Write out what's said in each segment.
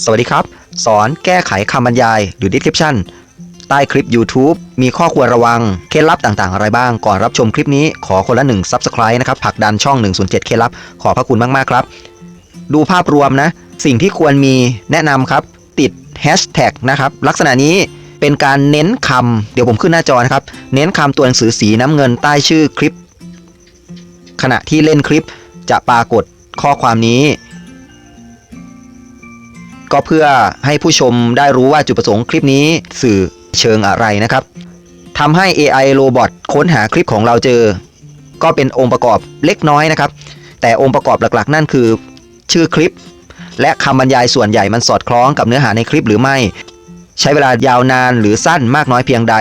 สวัสดีครับ สอนแก้ไขคำบรรยายหรือ description ใต้คลิป YouTube มีข้อควรระวัง เคล็ดลับต่างๆ อะไรบ้าง ก่อนรับชมคลิปนี้ขอคนละ1 Subscribe นะครับผลักดันช่อง 107 เคล็ดลับ ขอพระคุณมาก ๆ ครับ ดูภาพรวมนะ สิ่งที่ควรมีแนะนำครับ ติด Hashtag นะครับ ลักษณะนี้เป็นการเน้นคำเดี๋ยวผมขึ้นหน้าจอนะครับ เน้นคำตัวหนังสือสีน้ำเงินใต้ชื่อคลิป ขณะที่เล่นคลิปจะปรากฏข้อความนี้ ก็เพื่อให้ผู้ชมได้รู้ว่าจุดประสงค์คลิปนี้สื่อเชิงอะไรนะครับทำให้ AI โรบอทค้นหาคลิปของเราเจอ ก็เป็นองค์ประกอบเล็กน้อยนะครับ แต่องค์ประกอบหลักๆ นั่นคือ ชื่อคลิป และคำบรรยายส่วนใหญ่มันสอดคล้องกับเนื้อหาในคลิปหรือไม่ ใช้เวลายาวนานหรือสั้นมากน้อยเพียงใด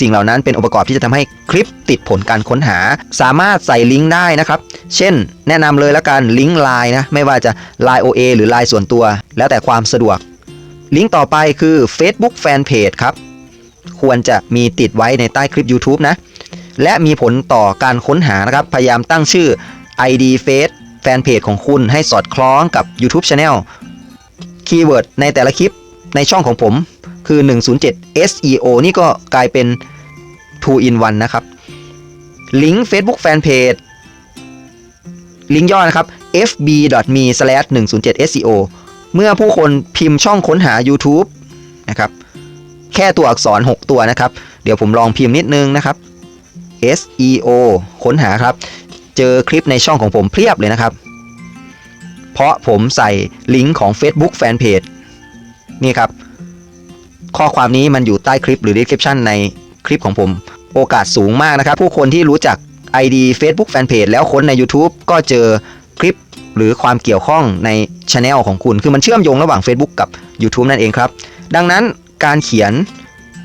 สิ่งเหล่านั้นเป็นองค์ประกอบที่จะทำให้คลิปติดผลการค้นหา สามารถใส่ลิงก์ได้นะครับ เช่น แนะนำเลยแล้วกันลิงก์ไลน์นะไม่ว่าจะ Line OA หรือ Line ส่วนตัว แล้วแต่ความสะดวก ลิงก์ต่อไปคือ Facebook Fanpage ครับ ควรจะมีติดไว้ในใต้คลิป YouTube นะ และมีผลต่อการค้นหานะครับ พยายามตั้งชื่อ ID Face Fanpage ของคุณให้สอดคล้องกับ YouTube Channel คีย์เวิร์ดในแต่ละคลิปในช่องของผม คือ 107 SEO นี่ก็กลายเป็น 2 in 1 นะครับ ลิงก์ Facebook Fanpage ลิงก์ย่อนะครับ fb.me/107seo เมื่อผู้คนพิมพ์ช่องค้นหา YouTube นะครับ แค่ตัวอักษร 6 ตัวนะครับ เดี๋ยวผมลองพิมพ์นิดนึงนะครับ SEO ค้นหาครับ เจอคลิปในช่องของผมเพียบเลยนะครับ เพราะผมใส่ลิงก์ของ Facebook Fanpage นี่ครับ ข้อความนี้มันอยู่ใต้คลิปหรือ description ในคลิปของผม โอกาสสูงมากนะครับ ผู้คนที่รู้จัก ID Facebook Fanpage แล้วค้นใน YouTube ก็เจอคลิปหรือความเกี่ยวข้องในช anel ของคุณ คือมันเชื่อมโยงระหว่าง Facebook กับ YouTube นั่นเองครับ ดังนั้นการเขียน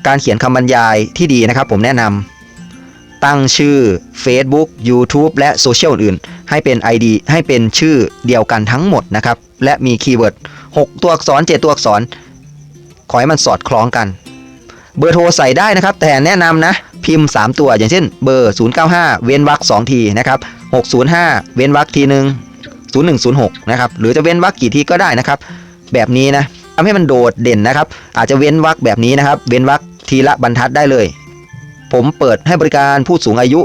การเขียนคำบรรยายที่ดีนะครับ ผมแนะนำตั้งชื่อ Facebook YouTube และโซเชียลอื่นๆ ให้เป็น ID ให้เป็นชื่อเดียวกันทั้งหมดนะครับ และมีคีย์เวิร์ด 6 ตัวอักษร 7 ตัวอักษร ขอให้มันสอดคล้องกัน เบอร์โทรใส่ได้นะครับ แต่แนะนำนะ พิมพ์ 3 ตัวอย่างเช่น เบอร์ 095 เว้นวรรค2ทีนะครับ605 เว้นวรรคทีหนึ่ง0106นะครับหรือจะเว้นวรรคกี่ทีก็ได้นะครับ แบบนี้นะทำให้มันโดดเด่นนะครับ อาจจะเว้นวรรคแบบนี้นะครับ เว้นวรรคทีละบรรทัดได้เลย ผมเปิดให้บริการผู้สูงอายุ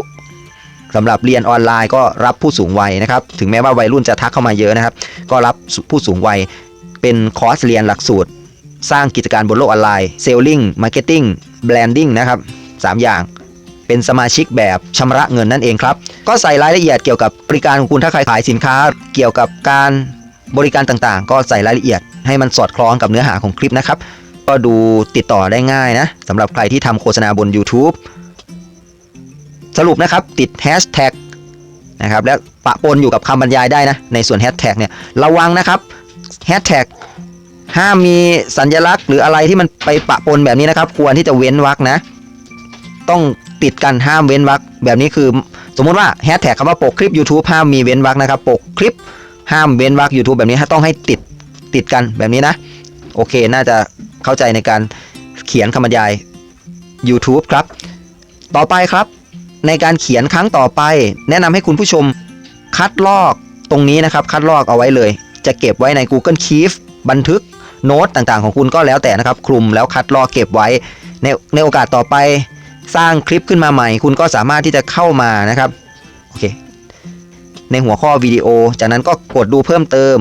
สำหรับเรียนออนไลน์ก็รับผู้สูงวัยนะครับ ถึงแม้ว่าวัยรุ่นจะทักเข้ามาเยอะนะครับ ก็รับผู้สูงวัยเป็นคอร์สเรียนหลักสูตร สร้างกิจการบนโลกออนไลน์เซลลิงมาร์เก็ตติ้งแบรนดิ้งนะครับ 3 อย่างเป็นสมาชิกแบบชำระเงินนั่นเองครับ ก็ใส่รายละเอียดเกี่ยวกับบริการของคุณถ้าใครขายสินค้า เกี่ยวกับการบริการต่างๆ ก็ใส่รายละเอียดให้มันสอดคล้องกับเนื้อหาของคลิปนะครับ ก็ดูติดต่อได้ง่ายนะสำหรับใครที่ทำโฆษณาบน YouTube สรุปนะครับติดแฮชแท็กนะครับและปะปนอยู่กับคำบรรยายได้นะ ในส่วนแฮชแท็กเนี่ยระวังนะครับแฮชแท็ก ห้ามมีสัญลักษณ์หรืออะไรที่มันไปปะปนแบบนี้นะครับ ควรที่จะเว้นวรรคนะ ต้องติดกันห้ามเว้นวรรคแบบนี้คือ สมมุติว่าแฮชแท็กคำว่าปกคลิป YouTube ห้ามมีเว้นวรรคนะครับปกคลิปห้ามเว้นวรรค YouTube แบบนี้ต้องให้ติดติดกันแบบนี้นะ โอเคน่าจะเข้าใจในการเขียนคำบรรยาย YouTube ครับ ต่อไปครับ ในการเขียนครั้งต่อไป แนะนำให้คุณผู้ชมคัดลอกตรงนี้นะครับ คัดลอกเอาไว้เลย จะเก็บไว้ใน Google Keep บันทึก โน้ตต่างๆของคุณก็แล้วแต่นะครับ คลุมแล้วคัดลอกเก็บไว้ ในในโอกาสต่อไปสร้างคลิปขึ้นมาใหม่ คุณก็สามารถที่จะเข้ามานะครับโอเคในหัวข้อวิดีโอ จากนั้นก็กดดูเพิ่มเติม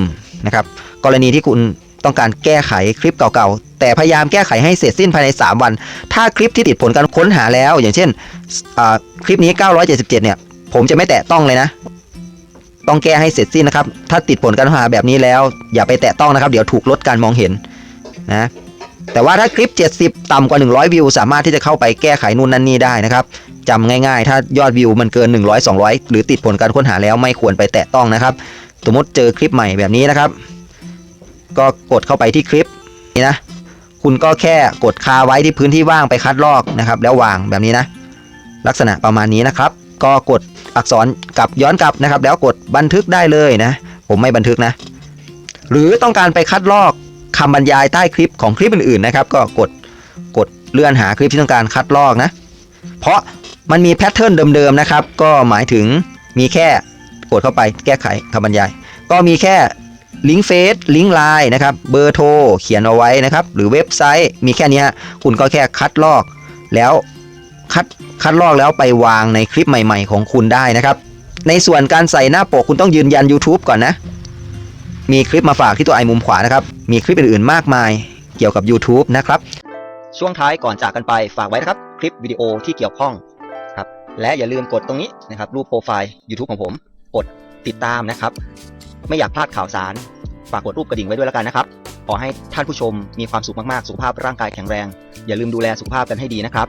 นะครับ กรณีที่คุณต้องการแก้ไขคลิปเก่าๆ แต่พยายามแก้ไขให้เสร็จสิ้นภายใน 3 วัน ถ้าคลิปที่ติดผลการค้นหาแล้ว อย่างเช่นคลิปนี้ 977 เนี่ย ผมจะไม่แตะต้องเลยนะ ต้องแก้ให้เสร็จสิ้นนะครับ ถ้าติดผลการค้นหาแบบนี้แล้ว อย่าไปแตะต้องนะครับ เดี๋ยวถูกลดการมองเห็นนะแต่ว่าถ้าคลิป 70 ต่ำกว่า 100 วิว สามารถที่จะเข้าไปแก้ไขนู่นนั่นนี่ได้นะครับจำง่ายๆ ถ้ายอดวิวมันเกิน 100 200 หรือติดผลการค้นหาแล้วไม่ควรไปแตะต้องนะครับ สมมติเจอคลิปใหม่แบบนี้นะครับ ก็กดเข้าไปที่คลิปนี่นะ คุณก็แค่กดคาไว้ที่พื้นที่ว่างไปคัดลอกนะครับ แล้ววางแบบนี้นะ ลักษณะประมาณนี้นะครับ ก็กดอักษรกลับย้อนกลับนะครับ แล้วกดบันทึกได้เลยนะ ผมไม่บันทึกนะ หรือต้องการไปคัดลอกคำบรรยายใต้คลิปของคลิปอื่นๆนะครับ ก็กดกดเลื่อนหาคลิปที่ต้องการคัดลอกนะ เพราะมันมีแพทเทิร์นเดิมๆนะครับ ก็หมายถึงมีแค่กดเข้าไปแก้ไขคำบรรยาย ก็มีแค่ลิงก์เฟซลิงก์ไลน์นะครับ เบอร์โทรเขียนเอาไว้นะครับ หรือเว็บไซต์มีแค่นี้คุณก็แค่คัดลอก แล้ว คัดคัดลอกแล้วไปวางในคลิปใหม่ๆ ของคุณได้นะครับ ในส่วนการใส่หน้าปกคุณต้องยืนยัน YouTube ก่อนนะ มีคลิปมาฝากที่ตัวไอมุมขวานะครับ มีคลิปอื่นๆมากมายเกี่ยวกับ YouTube นะครับ ช่วงท้ายก่อนจากกันไปฝากไว้นะครับ คลิปวิดีโอที่เกี่ยวข้องครับและอย่าลืมกดตรงนี้นะครับรูปโปรไฟล์ YouTube ของผม กดติดตามนะครับ ไม่อยากพลาดข่าวสาร ฝากกดรูปกระดิ่งไว้ด้วยแล้วกันนะครับขอให้ท่านผู้ชมมีความสุขมากๆ สุขภาพร่างกายแข็งแรง อย่าลืมดูแลสุขภาพกันให้ดีนะครับ